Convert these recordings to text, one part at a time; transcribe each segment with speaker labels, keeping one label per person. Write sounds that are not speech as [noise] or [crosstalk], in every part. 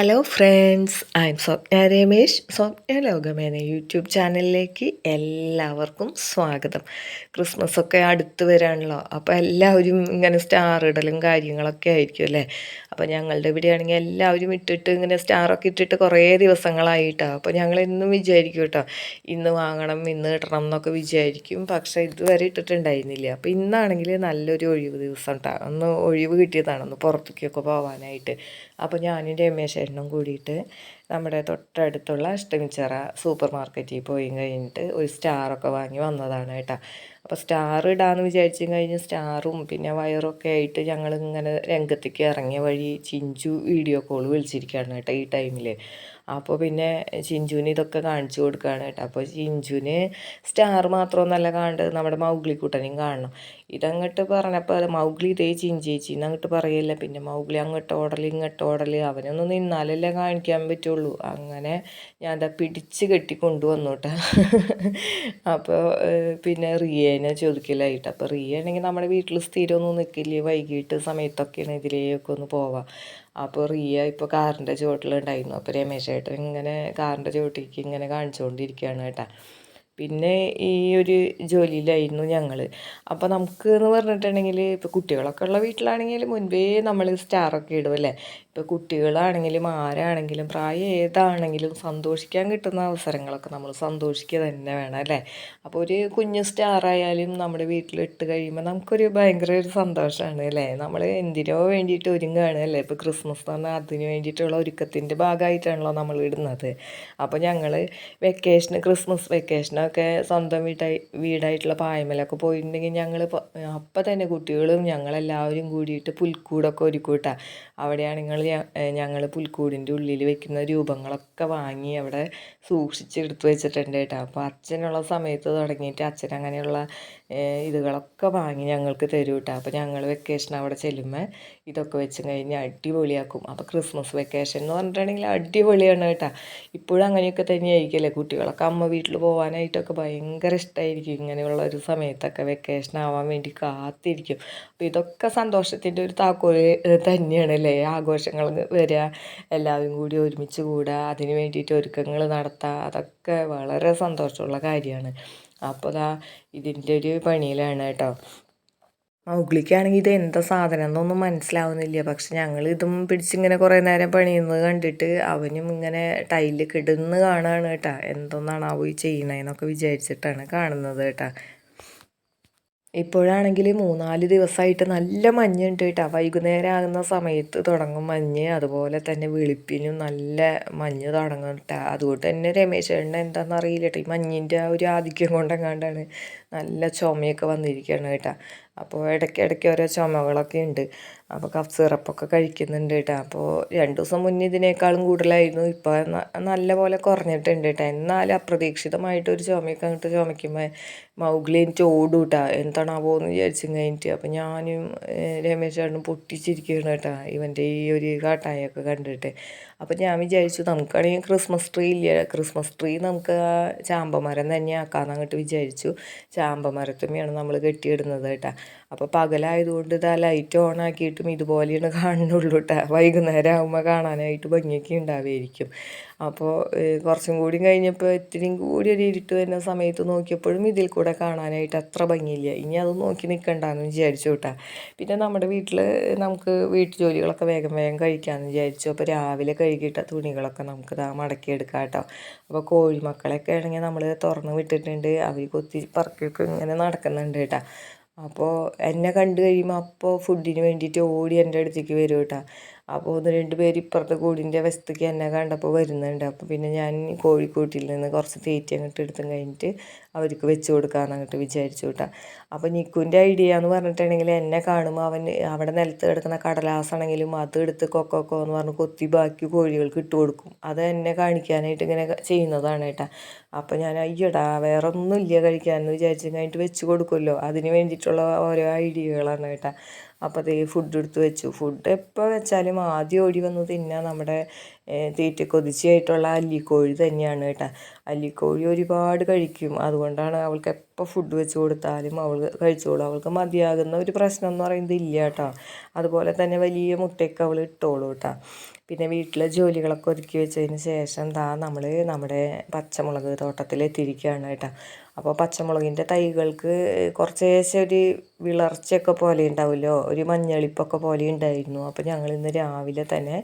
Speaker 1: Hello friends I'm Swapna Ramesh Swapna ലോകമേന YouTube ചാനലിലേക്ക് എല്ലാവർക്കും സ്വാഗതം. ക്രിസ്മസ് ഒക്കെ അടുത്ത് വരാണല്ലോ. അപ്പോൾ എല്ലാവരും ഇങ്ങനെ സ്റ്റാർ ഇടലും കാര്യങ്ങളൊക്കെ ആയിരിക്കും അല്ലേ? അപ്പോൾ ഞങ്ങളുടെ ഇവിടെ ആണെങ്കിൽ എല്ലാവരും ഇട്ടിട്ട് ഇങ്ങനെ സ്റ്റാറൊക്കെ ഇട്ടിട്ട് കുറേ ദിവസങ്ങളായിട്ടോ. അപ്പോൾ ഞങ്ങൾ ഇന്നും വിചാരിക്കും കേട്ടോ. ഇന്ന് വാങ്ങണം ഇന്ന് ഇടണം എന്നൊക്കെ വിചാരിക്കും. പക്ഷേ ഇതുവരെ ഇട്ടിട്ടുണ്ടായിരുന്നില്ല. അപ്പോൾ ഇന്നാണെങ്കിൽ നല്ലൊരു ഒഴിവ് ദിവസം കേട്ടോ ഒന്ന് ഒഴിവ് കിട്ടിയതാണ് ഒന്ന് പുറത്തേക്കൊക്കെ പോകാനായിട്ട് അപ്പോൾ ഞാനും രമേശേട്ടനും കൂടിയിട്ട് നമ്മുടെ തൊട്ടടുത്തുള്ള അഷ്ടമിച്ചിറ സൂപ്പർ മാർക്കറ്റിൽ പോയി കഴിഞ്ഞിട്ട് ഒരു സ്റ്റാറൊക്കെ വാങ്ങി വന്നതാണ് കേട്ടോ. അപ്പോൾ സ്റ്റാർ ഇടാമെന്ന് വിചാരിച്ചു കഴിഞ്ഞ് സ്റ്റാറും പിന്നെ വയറൊക്കെ ആയിട്ട് ഞങ്ങൾ ഇങ്ങനെ രംഗത്തേക്ക് ഇറങ്ങിയ വഴി ചിഞ്ചു വീഡിയോ കോൾ വിളിച്ചിരിക്കുകയാണ് കേട്ടോ ഈ ടൈമിൽ അപ്പോൾ പിന്നെ ചിഞ്ചുവിന് ഇതൊക്കെ കാണിച്ചു കൊടുക്കുകയാണ് കേട്ടോ. അപ്പോൾ ചിഞ്ചുവിന് സ്റ്റാർ മാത്രമൊന്നല്ല കാണേണ്ടത് നമ്മുടെ മൗഗ്ലിക്കുട്ടനെയും കാണണം. ഇതങ്ങോട്ട് പറഞ്ഞപ്പോൾ മൗഗ്ലി ഇതേ ചിഞ്ചേച്ചി എന്നങ്ങോട്ട് പറയില്ല. പിന്നെ മൗഗ്ലി അങ്ങോട്ട് ഓടൽ ഇങ്ങോട്ട് ഓടൽ അവനൊന്ന് നിന്നാലല്ലേ കാണിക്കാൻ പറ്റുള്ളൂ. അങ്ങനെ ഞാൻ അതാ പിടിച്ച് കെട്ടി കൊണ്ടുവന്നു കേട്ടോ. അപ്പോൾ പിന്നെ റിയേനെ ചോദിക്കലായിട്ട്. അപ്പോൾ റിയ ആണെങ്കിൽ നമ്മുടെ വീട്ടിൽ സ്ഥിരമൊന്നും നിൽക്കില്ല? വൈകിട്ട് സമയത്തൊക്കെയാണ് ഇതിലേക്കൊന്ന് പോവാം. അപ്പോൾ റിയ ഇപ്പോൾ കാറിന്റെ ചുവട്ടിലുണ്ടായിരുന്നു. അപ്പോൾ രമേശ് ഏട്ടൻ ഇങ്ങനെ കാറിന്റെ ചുവട്ടിലേക്ക് ഇങ്ങനെ കാണിച്ചുകൊണ്ടിരിക്കുകയാണ് കേട്ടോ. പിന്നെ ഈ ഒരു ജോലിയിലായിരുന്നു ഞങ്ങൾ അപ്പോൾ നമുക്ക് എന്ന് പറഞ്ഞിട്ടുണ്ടെങ്കിൽ ഇപ്പോൾ കുട്ടികളൊക്കെ ഉള്ള വീട്ടിലാണെങ്കിൽ മുൻപേ നമ്മൾ സ്റ്റാറൊക്കെ ഇടും അല്ലേ? ഇപ്പോൾ കുട്ടികളാണെങ്കിലും ആരാണെങ്കിലും പ്രായം ഏതാണെങ്കിലും സന്തോഷിക്കാൻ കിട്ടുന്ന അവസരങ്ങളൊക്കെ നമ്മൾ സന്തോഷിക്കുക തന്നെ വേണം അല്ലേ? അപ്പോൾ ഒരു കുഞ്ഞു സ്റ്റാറായാലും നമ്മുടെ വീട്ടിലിട്ട് കഴിയുമ്പോൾ നമുക്കൊരു ഭയങ്കര ഒരു സന്തോഷമാണ് അല്ലേ? നമ്മൾ എന്തിനോ വേണ്ടിയിട്ട് ഒരുങ്ങുകയാണ് അല്ലേ? ഇപ്പോൾ ക്രിസ്മസ് തന്നെ അതിന് വേണ്ടിയിട്ടുള്ള ഒരുക്കത്തിന്റെ ഭാഗമായിട്ടാണല്ലോ നമ്മൾ ഇടുന്നത്. അപ്പോൾ ഞങ്ങൾ വെക്കേഷൻ ക്രിസ്മസ് വെക്കേഷനൊക്കെ സ്വന്തം വീട്ടായി വീടായിട്ടുള്ള പായ്മലൊക്കെ പോയിട്ടുണ്ടെങ്കിൽ ഞങ്ങൾ അപ്പം തന്നെ കുട്ടികളും ഞങ്ങളെല്ലാവരും കൂടിയിട്ട് പുൽക്കൂടൊക്കെ ഒരുക്കൂട്ടാ. അവിടെയാണ് ഞങ്ങൾ പുൽക്കൂടിന്റെ ഉള്ളിൽ വെക്കുന്ന രൂപങ്ങളൊക്കെ വാങ്ങി അവിടെ സൂക്ഷിച്ചെടുത്ത് വെച്ചിട്ടുണ്ട് കേട്ടോ. അപ്പോൾ അച്ഛനുള്ള സമയത്ത് തുടങ്ങിയിട്ട് അച്ഛൻ അങ്ങനെയുള്ള ഇതുകളൊക്കെ വാങ്ങി ഞങ്ങൾക്ക് തരും കേട്ടോ അപ്പോൾ ഞങ്ങൾ വെക്കേഷൻ അവിടെ ചെല്ലുമ്പോൾ ഇതൊക്കെ വെച്ച് കഴിഞ്ഞ് അടിപൊളിയാക്കും. അപ്പോൾ ക്രിസ്മസ് വെക്കേഷൻ എന്ന് പറഞ്ഞിട്ടുണ്ടെങ്കിൽ അടിപൊളിയാണ് കേട്ടോ. ഇപ്പോഴും അങ്ങനെയൊക്കെ തന്നെയായിരിക്കല്ലേ കുട്ടികളൊക്കെ അമ്മ വീട്ടിൽ പോകാനായിട്ടൊക്കെ ഭയങ്കര ഇഷ്ടമായിരിക്കും ഇങ്ങനെയുള്ള ഒരു സമയത്തൊക്കെ വെക്കേഷൻ ആവാൻ വേണ്ടി കാത്തിരിക്കും. അപ്പോൾ ഇതൊക്കെ സന്തോഷത്തിന്റെ ഒരു താക്കോൽ തന്നെയാണ് അല്ലേ ആഘോഷങ്ങൾ വരിക എല്ലാവരും കൂടി ഒരുമിച്ച് കൂടുക അതിന് വേണ്ടിയിട്ട് ഒരുക്കങ്ങൾ നടത്തുക അതൊക്കെ വളരെ സന്തോഷമുള്ള കാര്യമാണ്. അപ്പോൾ ദാ ഇതിന്റെ ഒരു പണിയിലാണ് കേട്ടോ. മൗഗ്ലിക്കാണെങ്കിൽ ഇത് എന്താ സാധനം എന്നൊന്നും മനസ്സിലാവുന്നില്ല. പക്ഷെ ഞങ്ങൾ ഇതും പിടിച്ചിങ്ങനെ കുറേ നേരം പണിയുന്നത് കണ്ടിട്ട് അവനും ഇങ്ങനെ ടൈലിൽ കിടന്ന് കാണുകയാണ് കേട്ടോ. എന്തൊന്നാണാവോ ഈ ചെയ്യണേന്നൊക്കെ വിചാരിച്ചിട്ടാണ് കാണുന്നത് കേട്ടോ. ഇപ്പോഴാണെങ്കിൽ മൂന്നാൽ ദിവസമായിട്ട് നല്ല മഞ്ഞുണ്ട് കേട്ടോ. വൈകുന്നേരം ആകുന്ന സമയത്ത് തുടങ്ങും മഞ്ഞ്. അതുപോലെ തന്നെ വെളുപ്പിനും നല്ല മഞ്ഞ് തുടങ്ങും കേട്ടോ. അതുകൊണ്ട് തന്നെ രമേശ് ചേട്ടൻ എന്താണെന്ന് അറിയില്ല കേട്ടോ. ഈ മഞ്ഞിന്റെ ആ ഒരു ആധിക്യം കൊണ്ടെങ്ങാണ്ടാണ് നല്ല ചുമയൊക്കെ വന്നിരിക്കുകയാണ് കേട്ടോ. അപ്പോൾ ഇടയ്ക്കിടയ്ക്ക് ഓരോ ചുമകളൊക്കെ ഉണ്ട്. അപ്പോൾ കഫ് സിറപ്പൊക്കെ കഴിക്കുന്നുണ്ട് കേട്ടോ. അപ്പോൾ രണ്ട് ദിവസം മുന്നേ ഇതിനേക്കാളും കൂടുതലായിരുന്നു. ഇപ്പോൾ നല്ല പോലെ കുറഞ്ഞിട്ടുണ്ട് കേട്ടോ. എന്നാലും അപ്രതീക്ഷിതമായിട്ട് ഒരു ചുമയൊക്കെ അങ്ങോട്ട് ചുമയ്ക്കുമ്പോൾ മൗഗ്ലി എനിക്ക് ഓടും കേട്ടോ. എന്താണാവോ എന്ന് വിചാരിച്ചു കഴിഞ്ഞിട്ട്. അപ്പോൾ ഞാനും രമേശ് ചേട്ടനും പൊട്ടിച്ചിരിക്കുകയാണ് കേട്ടോ. ഇവന്റെ ഈ ഒരു കാട്ടായൊക്കെ കണ്ടിട്ട്. അപ്പോൾ ഞാൻ വിചാരിച്ചു നമുക്കാണെങ്കിൽ ക്രിസ്മസ് ട്രീ ഇല്ല? ക്രിസ്മസ് ട്രീ നമുക്ക് ചാമ്പമരം തന്നെ ആക്കാമെന്ന് അങ്ങോട്ട് വിചാരിച്ചു. ചാമ്പമരത്തുമ്മയാണ് നമ്മൾ കെട്ടിയിടുന്നത് കേട്ടോ. അപ്പോൾ പകലായതുകൊണ്ട് ഇതാ ലൈറ്റ് ഓൺ ആക്കിയിട്ടും ഇതുപോലെയാണ് കാണുന്നുള്ളൂ കേട്ടോ വൈകുന്നേരം ആകുമ്പോൾ കാണാനായിട്ട് ഭംഗിയൊക്കെ ഉണ്ടാവുമായിരിക്കും. അപ്പോൾ കുറച്ചും കൂടി കഴിഞ്ഞപ്പോൾ ഇത്തിരിയും കൂടി ഒരു ഇരുട്ട് വരുന്ന സമയത്ത് നോക്കിയപ്പോഴും ഇതിൽ കൂടെ കാണാനായിട്ട് അത്ര ഭംഗിയില്ല. ഇനി അത് നോക്കി നിൽക്കണ്ടെന്ന് വിചാരിച്ചു കേട്ടോ പിന്നെ നമ്മുടെ വീട്ടിൽ നമുക്ക് വീട്ടു ജോലികളൊക്കെ വേഗം വേഗം കഴിക്കാമെന്ന് വിചാരിച്ചു. അപ്പോൾ രാവിലെ കഴുകിയിട്ട തുണികളൊക്കെ നമുക്ക് ഇതാ മടക്കിയെടുക്കാം കേട്ടോ അപ്പോൾ കോഴിമക്കളൊക്കെ ആണെങ്കിൽ നമ്മൾ തുറന്ന് വിട്ടിട്ടുണ്ട്. അവർ കൊത്തി പറക്കൊക്കെ ഇങ്ങനെ നടക്കുന്നുണ്ട് കേട്ടോ അപ്പോൾ എന്നെ കണ്ടു കഴിയുമ്പോൾ അപ്പോൾ ഫുഡിന് വേണ്ടിയിട്ട് ഓടി എന്റെ അടുത്തേക്ക് വരും കേട്ടോ. അപ്പോൾ ഒന്ന് രണ്ട് പേര് ഇപ്പുറത്തെ കൂടിന്റെ വശത്തേക്ക് എന്നെ കണ്ടപ്പോൾ വരുന്നുണ്ട്. അപ്പോൾ പിന്നെ ഞാൻ കോഴിക്കോട്ടിൽ നിന്ന് കുറച്ച് തീറ്റ അങ്ങോട്ട് എടുത്തും കഴിഞ്ഞിട്ട് അവർക്ക് വെച്ച് കൊടുക്കാമെന്ന് അങ്ങോട്ട് വിചാരിച്ചു കേട്ടോ. അപ്പോൾ നിക്കുന്റെ ഐഡിയ എന്ന് പറഞ്ഞിട്ടുണ്ടെങ്കിൽ എന്നെ കാണുമ്പോൾ അവൻ അവിടെ നിലത്ത് കിടക്കുന്ന കടലാസാണെങ്കിലും അത് എടുത്ത് കൊക്കോക്കോ എന്ന് പറഞ്ഞ് കൊത്തി ബാക്കി കോഴികൾക്ക് ഇട്ട് കൊടുക്കും. അത് എന്നെ കാണിക്കാനായിട്ട് ഇങ്ങനെ ചെയ്യുന്നതാണ് കേട്ടോ. അപ്പോൾ ഞാൻ അയ്യടാ വേറെ ഒന്നുമില്ല കഴിക്കാമെന്ന് വിചാരിച്ചു കഴിഞ്ഞിട്ട് വെച്ച് കൊടുക്കുമല്ലോ. അതിന് വേണ്ടിയിട്ടുള്ള ഓരോ ഐഡിയകളാണ് കേട്ടോ. അപ്പോൾ അതേ ഫുഡ് എടുത്ത് വെച്ചു. ഫുഡ് എപ്പോൾ വെച്ചാലും ആദ്യം ഓടി വന്ന് തിന്നാൻ നമ്മുടെ തീറ്റ കൊതിച്ചായിട്ടുള്ള അല്ലിക്കോഴി തന്നെയാണ് കേട്ടോ. അല്ലിക്കോഴി ഒരുപാട് കഴിക്കും. അതുകൊണ്ടാണ് അവൾക്ക് എപ്പോൾ ഫുഡ് വെച്ച് കൊടുത്താലും അവൾ കഴിച്ചോളൂ. അവൾക്ക് മതിയാകുന്ന ഒരു പ്രശ്നം എന്ന് പറയുന്നത് ഇല്ല കേട്ടോ. അതുപോലെ തന്നെ വലിയ മുട്ടയൊക്കെ അവൾ ഇട്ടോളൂ കേട്ടോ. പിന്നെ വീട്ടിലെ ജോലികളൊക്കെ ഒതുക്കി വെച്ചതിന് ശേഷം ദാ നമ്മൾ നമ്മുടെ പച്ചമുളക് തോട്ടത്തിലെത്തിയിരിക്കുകയാണ് കേട്ടോ. അപ്പോൾ പച്ചമുളകിന്റെ തൈകൾക്ക് കുറച്ചേശം ഒരു വിളർച്ചയൊക്കെ പോലെ ഉണ്ടാവുമല്ലോ? ഒരു മഞ്ഞളിപ്പൊക്കെ പോലെ ഉണ്ടായിരുന്നു. അപ്പോൾ ഞങ്ങൾ ഇന്ന് രാവിലെ തന്നെ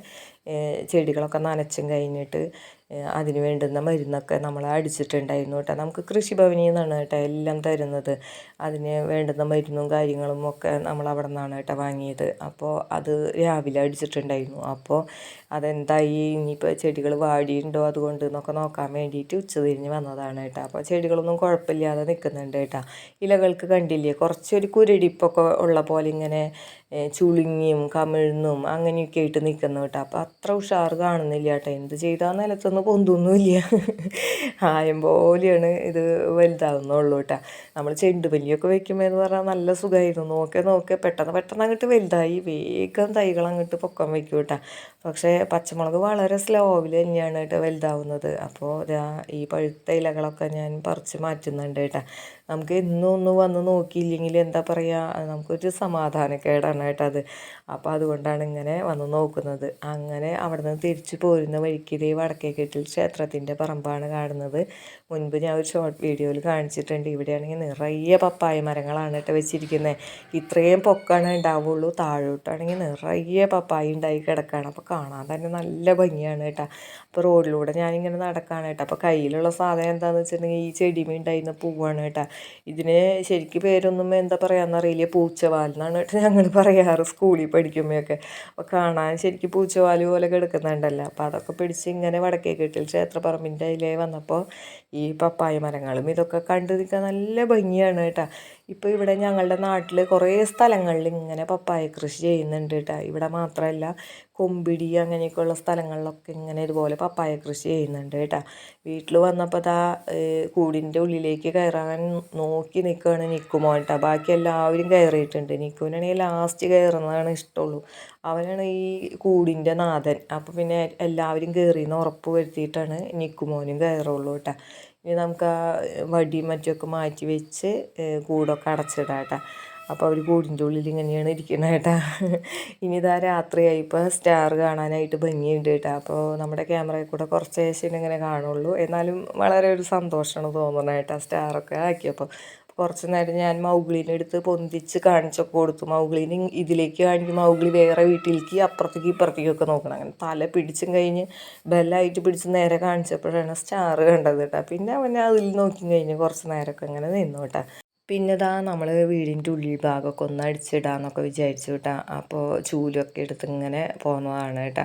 Speaker 1: ചെടികളൊക്കെ നനച്ചും കഴിഞ്ഞിട്ട് അതിന് വേണ്ടുന്ന മരുന്നൊക്കെ നമ്മൾ അടിച്ചിട്ടുണ്ടായിരുന്നു കേട്ടോ. നമുക്ക് കൃഷിഭവനിൽ നിന്നാണ് കേട്ടോ എല്ലാം തരുന്നത്. അതിന് വേണ്ടുന്ന മരുന്നും കാര്യങ്ങളും ഒക്കെ നമ്മൾ അവിടെ നിന്നാണ് കേട്ടോ വാങ്ങിയത്. അപ്പോൾ അത് രാവിലെ അടിച്ചിട്ടുണ്ടായിരുന്നു. അപ്പോൾ അതെന്തായി? ഇനിയിപ്പോൾ ചെടികൾ വാടിയിട്ടുണ്ടോ അതുകൊണ്ട് എന്നൊക്കെ നോക്കാൻ വേണ്ടിയിട്ട് ഉച്ചതിരിഞ്ഞ് വന്നതാണ് കേട്ടോ. അപ്പോൾ ചെടികളൊന്നും കുഴപ്പമില്ലാതെ നിൽക്കുന്നുണ്ട് കേട്ടോ. ഇലകൾക്ക് കണ്ടില്ലേ? കുറച്ചൊരു കുരടിപ്പൊക്കെ ഉള്ള പോലെ ഇങ്ങനെ ചുളുങ്ങിയും കമിഴ്ന്നും അങ്ങനെയൊക്കെ ആയിട്ട് നിൽക്കുന്ന കേട്ടോ. അപ്പോൾ അത്ര ഉഷാർ കാണുന്നില്ല കേട്ടോ. എന്ത് ചെയ്താൽ നിലത്തൊന്നും പൊന്തൊന്നുമില്ല. ആയം പോലെയാണ് ഇത് വലുതാവുന്നുള്ളൂ കേട്ടോ. നമ്മൾ ചെണ്ടുപല്ലിയൊക്കെ വെക്കുമ്പോൾ എന്ന് പറഞ്ഞാൽ നല്ല സുഖമായിരുന്നു. നോക്കെ നോക്കെ പെട്ടെന്ന് പെട്ടെന്ന് അങ്ങോട്ട് വലുതായി. വേഗം തൈകൾ അങ്ങോട്ട് പൊക്കം വെക്കും കേട്ടോ. പക്ഷേ പച്ചമുളക് വളരെ സ്ലോവിൽ തന്നെയാണ് കേട്ടോ വലുതാവുന്നത്. അപ്പോൾ ഈ പഴുത്ത ഇലകളൊക്കെ ഞാൻ പറിച്ച് മാറ്റുന്നുണ്ട് കേട്ടോ. നമുക്ക് എന്നും ഒന്ന് വന്ന് നോക്കിയില്ലെങ്കിൽ എന്താ പറയുക നമുക്കൊരു സമാധാനക്കേടാണ് കേട്ടോ അത് അപ്പോൾ അതുകൊണ്ടാണ് ഇങ്ങനെ വന്ന് നോക്കുന്നത്. അങ്ങനെ അവിടെ നിന്ന് തിരിച്ചു പോരുന്ന വഴിക്ക് ഇതേ വടക്കേക്കെട്ടിൽ ക്ഷേത്രത്തിന്റെ പറമ്പാണ് കാണുന്നത്. മുൻപ് ഞാൻ ഒരു ഷോർട്ട് വീഡിയോയിൽ കാണിച്ചിട്ടുണ്ട്. ഇവിടെയാണെങ്കിൽ നിറയെ പപ്പായ മരങ്ങളാണ് കേട്ടോ വെച്ചിരിക്കുന്നത് ഇത്രയും പൊക്കാണ് ഉണ്ടാവുള്ളൂ. താഴോട്ടാണെങ്കിൽ നിറയെ പപ്പായ ഉണ്ടായി കിടക്കുകയാണ് അപ്പോൾ കാണാൻ തന്നെ നല്ല ഭംഗിയാണ് കേട്ടോ. അപ്പോൾ റോഡിലൂടെ ഞാനിങ്ങനെ നടക്കുകയാണ് കേട്ടോ. അപ്പോൾ കയ്യിലുള്ള സാധനം എന്താണെന്ന് വെച്ചിട്ടുണ്ടെങ്കിൽ ഈ ചെടിമേ ഉണ്ടായിരുന്ന പൂവാണ് കേട്ടോ. ഇതിന് ശരിക്കും പേരൊന്നും എന്താ പറയാന്നറിയില്ല പൂച്ചവാൽ എന്നാണ് [laughs] കേട്ടോ ഞങ്ങൾ പറയാറ് സ്കൂളിൽ പഠിക്കുമ്പോഴൊക്കെ അപ്പോൾ കാണാൻ ശരിക്കും പൂച്ചവാൽ പോലെ കിടക്കുന്നുണ്ടല്ലോ. അപ്പോൾ അതൊക്കെ പിടിച്ച് ഇങ്ങനെ വടക്കേ കെട്ടിൽ ക്ഷേത്രപ്പറമ്പിന്റെ അതിലേ വന്നപ്പോൾ ഈ പപ്പായ മരങ്ങളും ഇതൊക്കെ കണ്ടു നിൽക്കാൻ നല്ല ഭംഗിയാണ് കേട്ടോ. ഇപ്പോൾ ഇവിടെ ഞങ്ങളുടെ നാട്ടിൽ കുറേ സ്ഥലങ്ങളിൽ ഇങ്ങനെ പപ്പായ കൃഷി ചെയ്യുന്നുണ്ട് കേട്ടോ. ഇവിടെ മാത്രമല്ല കൊമ്പിടി അങ്ങനെയൊക്കെയുള്ള സ്ഥലങ്ങളിലൊക്കെ ഇങ്ങനെ ഇതുപോലെ പപ്പായ കൃഷി ചെയ്യുന്നുണ്ട് കേട്ടോ. വീട്ടിൽ വന്നപ്പോൾ ദാ കൂടിന്റെ ഉള്ളിലേക്ക് കയറാൻ നോക്കി നിൽക്കുകയാണ് നിൽക്കുമോ കേട്ടോ. ബാക്കി എല്ലാവരും കയറിയിട്ടുണ്ട്. നിൽക്കുവിനാണെങ്കിൽ ലാസ്റ്റ് കയറുന്നതാണ് ഇഷ്ടമുള്ളൂ. അവനാണ് ഈ കൂടിന്റെ നാഥൻ. അപ്പോൾ പിന്നെ എല്ലാവരും കയറിയെന്ന് ഉറപ്പ് വരുത്തിയിട്ടാണ് നിൽക്കുമോനും കയറുള്ളൂ കേട്ടോ. നമുക്ക് ആ വടിയും മറ്റുമൊക്കെ മാറ്റി വെച്ച് കൂടൊക്കെ അടച്ചിടാം കേട്ടോ. അപ്പോൾ അവർ കൂടിന്റെ ഉള്ളിൽ ഇങ്ങനെയാണ് ഇരിക്കുന്നത് കേട്ടോ. ഇനി ഇതാ രാത്രിയായി. ഇപ്പോൾ സ്റ്റാർ കാണാനായിട്ട് ഭംഗിയുണ്ട് കേട്ടോ. അപ്പോൾ നമ്മുടെ ക്യാമറയിൽ കൂടെ കുറച്ച് ശേഷം ഇങ്ങനെ കാണുള്ളൂ. എന്നാലും വളരെ ഒരു സന്തോഷമാണ് തോന്നുന്നത് കേട്ടോ സ്റ്റാറൊക്കെ ആക്കിയപ്പോൾ. കുറച്ച് നേരം ഞാൻ മൗഗ്ലീനെ എടുത്ത് പൊന്തിച്ച് കാണിച്ചൊക്കെ കൊടുത്തു. മൗഗ്ലീന് ഇതിലേക്ക് കാണിക്കും. മൗഗ്ലി വേറെ വീട്ടിലേക്ക് അപ്പുറത്തേക്ക് ഇപ്പുറത്തേക്കൊക്കെ നോക്കണം. അങ്ങനെ തല പിടിച്ചും കഴിഞ്ഞ് ബെല്ലായിട്ട് പിടിച്ച് നേരെ കാണിച്ചപ്പോഴാണ് സ്റ്റാർ കണ്ടത് കേട്ടോ. പിന്നെ അവനെ അതിൽ നോക്കി കഴിഞ്ഞ് കുറച്ച് നേരമൊക്കെ അങ്ങനെ നിന്നു കേട്ടോ. പിന്നെ ഇതാ നമ്മൾ വീടിന്റെ ഉള്ളിൽ ഭാഗമൊക്കെ ഒന്ന് അടിച്ചിടാന്നൊക്കെ വിചാരിച്ചു കേട്ടോ. അപ്പോൾ ചൂലൊക്കെ എടുത്ത് ഇങ്ങനെ പോകുന്നതാണ് കേട്ടോ.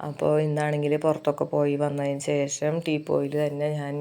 Speaker 1: അപ്പോൾ ഇന്നാണെങ്കിൽ പുറത്തൊക്കെ പോയി വന്നതിന് ശേഷം ടീ പോയിൽ തന്നെ ഞാൻ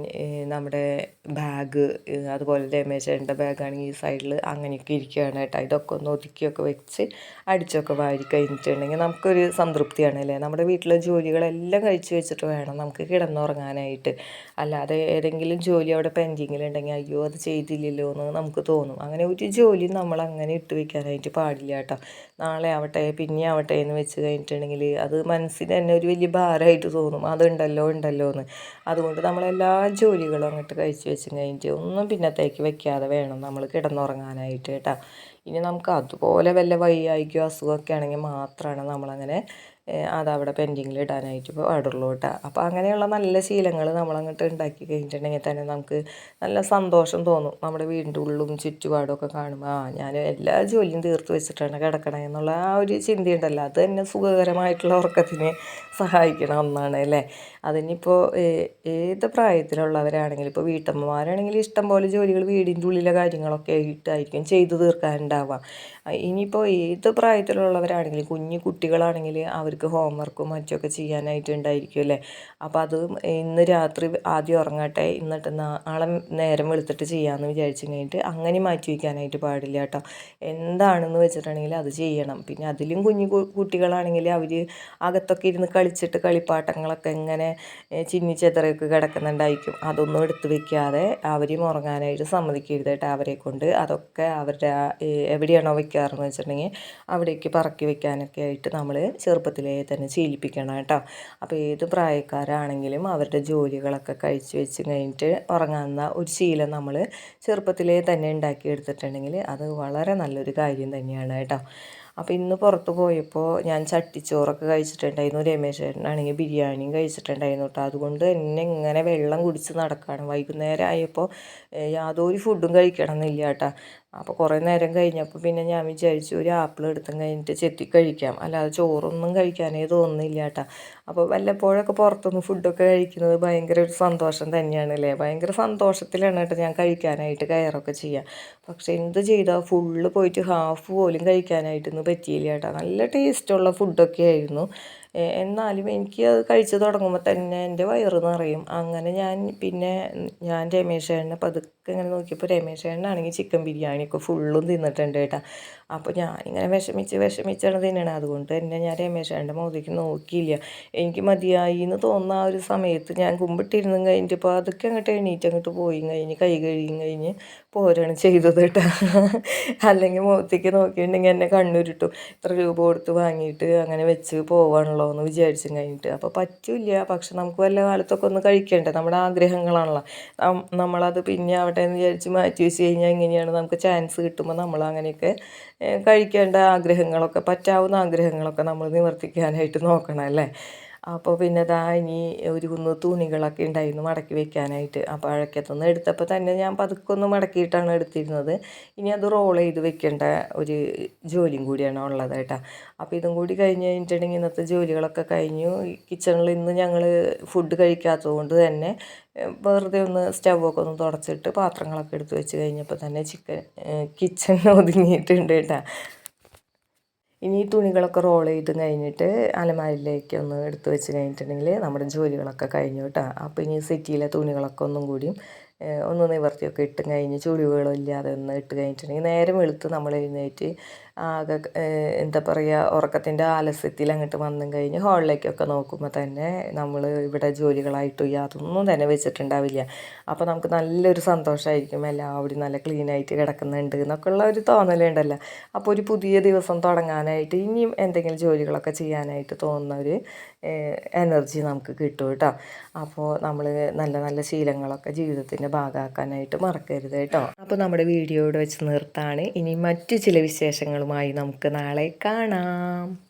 Speaker 1: നമ്മുടെ ബാഗ് അതുപോലെ രമേശേട്ടന്റെ ബാഗാണെങ്കിൽ ഈ സൈഡിൽ അങ്ങനെയൊക്കെ ഇരിക്കുകയാണ് കേട്ടോ. ഇതൊക്കെ ഒന്ന് ഒതുക്കിയൊക്കെ വെച്ച് അടിച്ചൊക്കെ വാരി കഴിഞ്ഞിട്ടുണ്ടെങ്കിൽ നമുക്കൊരു സംതൃപ്തിയാണ് അല്ലേ? നമ്മുടെ വീട്ടിലെ ജോലികളെല്ലാം കഴിച്ചു വെച്ചിട്ട് വേണം നമുക്ക് കിടന്നുറങ്ങാനായിട്ട്. അല്ലാതെ ഏതെങ്കിലും ജോലി അവിടെ പെൻഡിങ്ങിലുണ്ടെങ്കിൽ അയ്യോ അത് ചെയ്തില്ലല്ലോ എന്ന് നമുക്ക് തോന്നും. അങ്ങനെ ഒരു ജോലി നമ്മൾ അങ്ങനെ ഇട്ട് വെക്കാനായിട്ട് പാടില്ല കേട്ടോ. നാളെ ആവട്ടെ പിന്നെ ആവട്ടെ എന്ന് വെച്ച് കഴിഞ്ഞിട്ടുണ്ടെങ്കിൽ അത് മനസ്സിന് തന്നെ ഒരു വലിയ ഭാരമായിട്ട് തോന്നും. അതുണ്ടല്ലോ ഉണ്ടല്ലോ എന്ന്. അതുകൊണ്ട് നമ്മളെല്ലാ ജോലികളും അങ്ങോട്ട് കഴിച്ചു വെച്ച് കഴിഞ്ഞിട്ട് ഒന്നും പിന്നത്തേക്ക് വെക്കാതെ വേണം നമ്മൾ കിടന്നുറങ്ങാനായിട്ട് കേട്ടോ. ഇനി നമുക്ക് അതുപോലെ വല്ല വയ്യായ്കയോ അസുഖമൊക്കെ ആണെങ്കിൽ മാത്രമാണ് നമ്മളങ്ങനെ അതവിടെ പെൻഡിങ്ങിൽ ഇടാനായിട്ട് പാടുള്ളൂ കേട്ടോ. അപ്പോൾ അങ്ങനെയുള്ള നല്ല ശീലങ്ങൾ നമ്മളങ്ങോട്ട് ഉണ്ടാക്കി കഴിഞ്ഞിട്ടുണ്ടെങ്കിൽ തന്നെ നമുക്ക് നല്ല സന്തോഷം തോന്നും. നമ്മുടെ വീടിന്റെ ഉള്ളും ചുറ്റുപാടും ഒക്കെ കാണുമ്പോൾ ആ ഞാൻ എല്ലാ ജോലിയും തീർത്ത് വെച്ചിട്ടാണ് കിടക്കണേ എന്നുള്ള ആ ഒരു ചിന്തയുണ്ടല്ലോ. അത് തന്നെ സുഖകരമായിട്ടുള്ള ഉറക്കത്തിന് സഹായിക്കണ ഒന്നാണ് അല്ലേ? അതിനിപ്പോൾ ഏത് പ്രായത്തിലുള്ളവരാണെങ്കിലും ഇപ്പോൾ വീട്ടമ്മമാരാണെങ്കിലും ഇഷ്ടം പോലെ ജോലികൾ വീടിന്റെ ഉള്ളിലെ കാര്യങ്ങളൊക്കെ ആയിട്ടായിരിക്കും ചെയ്തു തീർക്കാനുണ്ടാവുക. ഇനിയിപ്പോൾ ഏത് പ്രായത്തിലുള്ളവരാണെങ്കിലും കുഞ്ഞു കുട്ടികളാണെങ്കിൽ അവർക്ക് ഹോംവർക്കും മറ്റൊക്കെ ചെയ്യാനായിട്ട് ഉണ്ടായിരിക്കും അല്ലേ? അപ്പോൾ അത് ഇന്ന് രാത്രി ആദ്യം ഉറങ്ങട്ടെ എന്നിട്ട് നാളെ നേരം വെളുത്തിട്ട് ചെയ്യാമെന്ന് വിചാരിച്ചു കഴിഞ്ഞിട്ട് അങ്ങനെ മാറ്റി വയ്ക്കാനായിട്ട് പാടില്ല കേട്ടോ. എന്താണെന്ന് വെച്ചിട്ടുണ്ടെങ്കിൽ അത് ചെയ്യണം. പിന്നെ അതിലും കുഞ്ഞു കുട്ടികളാണെങ്കിൽ അവർ അകത്തൊക്കെ ഇരുന്ന് കളിച്ചിട്ട് കളിപ്പാട്ടങ്ങളൊക്കെ ഇങ്ങനെ ചിന്നിച്ചെതറയൊക്കെ കിടക്കുന്നുണ്ടായിരിക്കും. അതൊന്നും എടുത്ത് വെക്കാതെ അവരും ഉറങ്ങാനായിട്ട് സമ്മതിക്കരുത് കേട്ടോ അവരെ കൊണ്ട്. അതൊക്കെ അവരുടെ എവിടെയാണോ വെക്കാറെന്ന് വെച്ചിട്ടുണ്ടെങ്കിൽ അവിടേക്ക് പറക്കി വെക്കാനൊക്കെ ആയിട്ട് നമ്മൾ ചെറുപ്പത്തിലേ തന്നെ ശീലിപ്പിക്കണം കേട്ടോ. അപ്പോൾ ഏത് പ്രായക്കാരാണെങ്കിലും അവരുടെ ജോലികളൊക്കെ കഴിച്ച് വെച്ച് കഴിഞ്ഞിട്ട് ഉറങ്ങാവുന്ന ഒരു ശീലം നമ്മൾ ചെറുപ്പത്തിലേ തന്നെ ഉണ്ടാക്കിയെടുത്തിട്ടുണ്ടെങ്കിൽ അത് വളരെ നല്ലൊരു കാര്യം തന്നെയാണ് കേട്ടോ. അപ്പോൾ ഇന്ന് പുറത്ത് പോയപ്പോൾ ഞാൻ ചട്ടിച്ചോറൊക്കെ കഴിച്ചിട്ടുണ്ടായിരുന്നു. രമേശ് ചേട്ടനാണെങ്കിൽ ബിരിയാണിയും കഴിച്ചിട്ടുണ്ടായിരുന്നു കേട്ടോ. അതുകൊണ്ട് തന്നെ ഇങ്ങനെ വെള്ളം കുടിച്ച് നടക്കുകയാണ് വൈകുന്നേരം ആയപ്പോൾ യാതൊരു ഫുഡും കഴിക്കണം എന്നില്ല കേട്ടോ. അപ്പോൾ കുറേ നേരം കഴിഞ്ഞപ്പോൾ പിന്നെ ഞാൻ വിചാരിച്ചു ഒരു ആപ്പിൾ എടുത്തും കഴിഞ്ഞിട്ട് ചെത്തി കഴിക്കാം. അല്ലാതെ ചോറൊന്നും കഴിക്കാനേ തോന്നുന്നില്ല കേട്ടോ അപ്പോൾ വല്ലപ്പോഴൊക്കെ പുറത്തുനിന്ന് ഫുഡൊക്കെ കഴിക്കുന്നത് ഭയങ്കര ഒരു സന്തോഷം തന്നെയാണ് അല്ലേ ഭയങ്കര സന്തോഷത്തിലാണ് കേട്ടോ ഞാൻ കഴിക്കാനായിട്ട് കയറൊക്കെ ചെയ്യുക പക്ഷെ എന്ത് ചെയ്താൽ ഫുള്ള് പോയിട്ട് ഹാഫ് പോലും കഴിക്കാനായിട്ടൊന്നും പറ്റിയില്ല കേട്ടോ നല്ല ടേസ്റ്റുള്ള ഫുഡൊക്കെ ആയിരുന്നു. എന്നാലും എനിക്ക് അത് കഴിച്ച് തുടങ്ങുമ്പോൾ തന്നെ എന്റെ വയറ് നിറയും. അങ്ങനെ ഞാൻ പിന്നെ ഞാൻ രമേശ് ചേട്ടനെ പതുക്കെ ഇങ്ങനെ നോക്കിയപ്പോൾ രമേശ് ചേട്ടനാണെങ്കിൽ ചിക്കൻ ബിരിയാണിയൊക്കെ ഫുള്ളും തിന്നിട്ടുണ്ട് കേട്ടോ. അപ്പോൾ ഞാനിങ്ങനെ വിഷമിച്ച് വിഷമിച്ചാണ് തിന്നണത്. അതുകൊണ്ട് തന്നെ ഞാൻ രമേശ് ചേട്ടന്റെ മുഖത്തേക്ക് നോക്കിയില്ല. എനിക്ക് മതിയായി എന്ന് തോന്നുന്ന ആ ഒരു സമയത്ത് ഞാൻ കുമ്പിട്ടിരുന്നും കഴിഞ്ഞിട്ട് അതൊക്കെ അങ്ങോട്ട് എണീറ്റ് അങ്ങോട്ട് പോയി കഴിഞ്ഞ് കൈ കഴുകി കഴിഞ്ഞ് പോരാണ് ചെയ്തത് കേട്ടോ. അല്ലെങ്കിൽ മുഖത്തേക്ക് നോക്കിയിട്ടുണ്ടെങ്കിൽ എന്നെ കണ്ണുരുട്ടും. ഇത്ര രൂപ കൊടുത്ത് വാങ്ങിയിട്ട് അങ്ങനെ വെച്ച് പോവാണല്ലോ എന്ന് വിചാരിച്ചും കഴിഞ്ഞിട്ട്. അപ്പോൾ പറ്റില്ല. പക്ഷെ നമുക്ക് വല്ല കാലത്തൊക്കെ ഒന്ന് കഴിക്കണ്ടേ? നമ്മുടെ ആഗ്രഹങ്ങളാണല്ലോ. നമ്മളത് പിന്നെ ആവട്ടെ എന്ന് വിചാരിച്ച് മാറ്റി വെച്ച് കഴിഞ്ഞാൽ എങ്ങനെയാണ് നമുക്ക് ചാൻസ് കിട്ടുമ്പോൾ നമ്മൾ അങ്ങനെയൊക്കെ കഴിക്കേണ്ട ആഗ്രഹങ്ങളൊക്കെ പറ്റാവുന്ന ആഗ്രഹങ്ങളൊക്കെ നമ്മൾ നിവർത്തിക്കാനായിട്ട് നോക്കണം അല്ലേ? അപ്പോൾ പിന്നെ ദാ ഇനി ഒരു കുന്ന് തുണികളൊക്കെ ഉണ്ടായിരുന്നു മടക്കി വെക്കാനായിട്ട്. അപ്പോൾ അഴക്കത്തുനിന്ന് എടുത്തപ്പോൾ തന്നെ ഞാൻ പതുക്കെ ഒന്ന് മടക്കിയിട്ടാണ് എടുത്തിരുന്നത്. ഇനി അത് റോൾ ചെയ്ത് വെക്കേണ്ട ഒരു ജോലിയും കൂടിയാണ് ഉള്ളത് കേട്ടോ. അപ്പോൾ ഇതും കൂടി കഴിഞ്ഞ് കഴിഞ്ഞിട്ടുണ്ടെങ്കിൽ ഇന്നത്തെ ജോലികളൊക്കെ കഴിഞ്ഞു. കിച്ചണിൽ ഇന്ന് ഞങ്ങൾ ഫുഡ് കഴിക്കാത്തത് കൊണ്ട് തന്നെ വെറുതെ ഒന്ന് സ്റ്റൗവൊക്കെ ഒന്ന് തുടച്ചിട്ട് പാത്രങ്ങളൊക്കെ എടുത്ത് വെച്ച് കഴിഞ്ഞപ്പോൾ തന്നെ ചിക്കൻ കിച്ചൺ ഒതുങ്ങിയിട്ടുണ്ട് കേട്ടോ. ഇനി ഈ തുണികളൊക്കെ റോൾ ചെയ്ത് കഴിഞ്ഞിട്ട് അലമാരിലേക്ക് ഒന്ന് എടുത്തു വെച്ച് കഴിഞ്ഞിട്ടുണ്ടെങ്കിൽ നമ്മുടെ ജോലികളൊക്കെ കഴിഞ്ഞു കേട്ടോ. അപ്പോൾ ഇനി സിറ്റിയിലെ തുണികളൊക്കെ ഒന്നും കൂടിയും ഒന്ന് നിവർത്തിയൊക്കെ ഇട്ട് കഴിഞ്ഞ് ചുളിവുകളും ഇല്ലാതെ ഒന്ന് ഇട്ട് കഴിഞ്ഞിട്ടുണ്ടെങ്കിൽ നേരം വെളുത്ത് നമ്മൾ എഴുന്നേറ്റ് ആകെ എന്താ പറയുക ഉറക്കത്തിന്റെ ആലസ്യത്തിൽ അങ്ങോട്ട് വന്നും കഴിഞ്ഞ് ഹാളിലേക്കൊക്കെ നോക്കുമ്പോൾ തന്നെ നമ്മൾ ഇവിടെ ജോലികളായിട്ടും യാതൊന്നും തന്നെ വെച്ചിട്ടുണ്ടാവില്ല. അപ്പോൾ നമുക്ക് നല്ലൊരു സന്തോഷമായിരിക്കും എല്ലാവരും നല്ല ക്ലീനായിട്ട് കിടക്കുന്നുണ്ട് എന്നൊക്കെ ഉള്ള ഒരു തോന്നലുണ്ടല്ലോ. അപ്പോൾ ഒരു പുതിയ ദിവസം തുടങ്ങാനായിട്ട് ഇനിയും എന്തെങ്കിലും ജോലികളൊക്കെ ചെയ്യാനായിട്ട് തോന്നുന്ന ഒരു എനർജി നമുക്ക് കിട്ടും കേട്ടോ. അപ്പോൾ നമ്മൾ നല്ല നല്ല ശീലങ്ങളൊക്കെ ജീവിതത്തിന്റെ ഭാഗമാക്കാനായിട്ട് മറക്കരുത് കേട്ടോ. അപ്പോൾ നമ്മുടെ വീഡിയോ ഇവിടെ വെച്ച് നിർത്താണ്. ഇനി മറ്റു ചില വിശേഷങ്ങളുമായി നമുക്ക് നാളെ കാണാം.